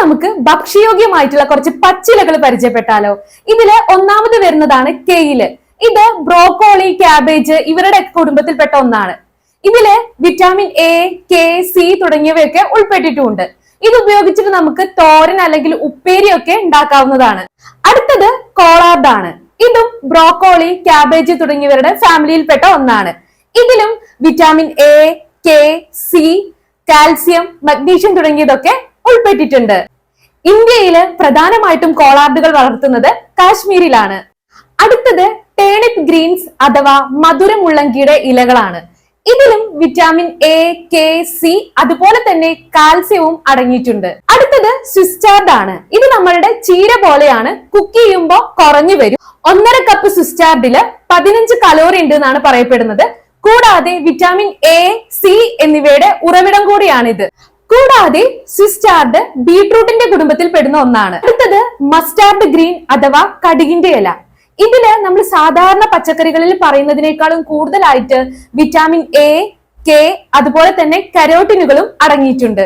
നമുക്ക് ഭക്ഷ്യയോഗ്യമായിട്ടുള്ള കുറച്ച് പച്ചിലകൾ പരിചയപ്പെട്ടാലോ? ഇതിൽ ഒന്നാമത് വരുന്നതാണ് കെയിൽ. ഇത് ബ്രോക്കോളി ക്യാബേജ് ഇവരുടെ കുടുംബത്തിൽപ്പെട്ട ഒന്നാണ്. ഇതിൽ വിറ്റാമിൻ എ കെ സി തുടങ്ങിയവയൊക്കെ ഉൾപ്പെട്ടിട്ടുമുണ്ട്. ഇത് ഉപയോഗിച്ചിട്ട് നമുക്ക് തോരൻ അല്ലെങ്കിൽ ഉപ്പേരിയൊക്കെ ഉണ്ടാക്കാവുന്നതാണ്. അടുത്തത് കോളാർഡാണ്. ഇതും ബ്രോക്കോളി ക്യാബേജ് തുടങ്ങിയവരുടെ ഫാമിലിയിൽപ്പെട്ട ഒന്നാണ്. ഇതിലും vitamin A K C calcium magnesium തുടങ്ങിയതൊക്കെ ഉൾപ്പെട്ടിട്ടുണ്ട്. ഇന്ത്യയിൽ പ്രധാനമായിട്ടും കോളാർഡുകൾ വളർത്തുന്നത് കാശ്മീരിലാണ്. അടുത്തത് ടേണിപ്പ് ഗ്രീൻസ് അഥവാ മധുരമുള്ളങ്കിയുടെ ഇലകളാണ്. ഇതിലും വിറ്റാമിൻ എ കെ സി അതുപോലെ തന്നെ കാൽസ്യവും അടങ്ങിയിട്ടുണ്ട്. അടുത്തത് സ്വിസ്റ്റാർഡ് ആണ് ഇത് നമ്മളുടെ ചീര പോലെയാണ്. കുക്ക് ചെയ്യുമ്പോൾ കുറഞ്ഞു വരും. ഒന്നര കപ്പ് സ്വിസ്റ്റാർഡിൽ പതിനഞ്ച് കലോറി ഉണ്ട് എന്നാണ് പറയപ്പെടുന്നത്. കൂടാതെ വിറ്റാമിൻ എ സി എന്നിവയുടെ ഉറവിടം കൂടിയാണിത്. കൂടാതെ സ്വിസ്റ്റാർഡ് ബീട്രൂട്ടിന്റെ കുടുംബത്തിൽ പെടുന്ന ഒന്നാണ്. അടുത്തത് മസ്റ്റാർഡ് ഗ്രീൻ അഥവാ കടുകിന്റെ ഇല. ഇതിൽ നമ്മൾ സാധാരണ പച്ചക്കറികളിൽ പറയുന്നതിനേക്കാളും കൂടുതലായിട്ട് വിറ്റാമിൻ എ കെ അതുപോലെ തന്നെ കരോട്ടിനുകളും അടങ്ങിയിട്ടുണ്ട്.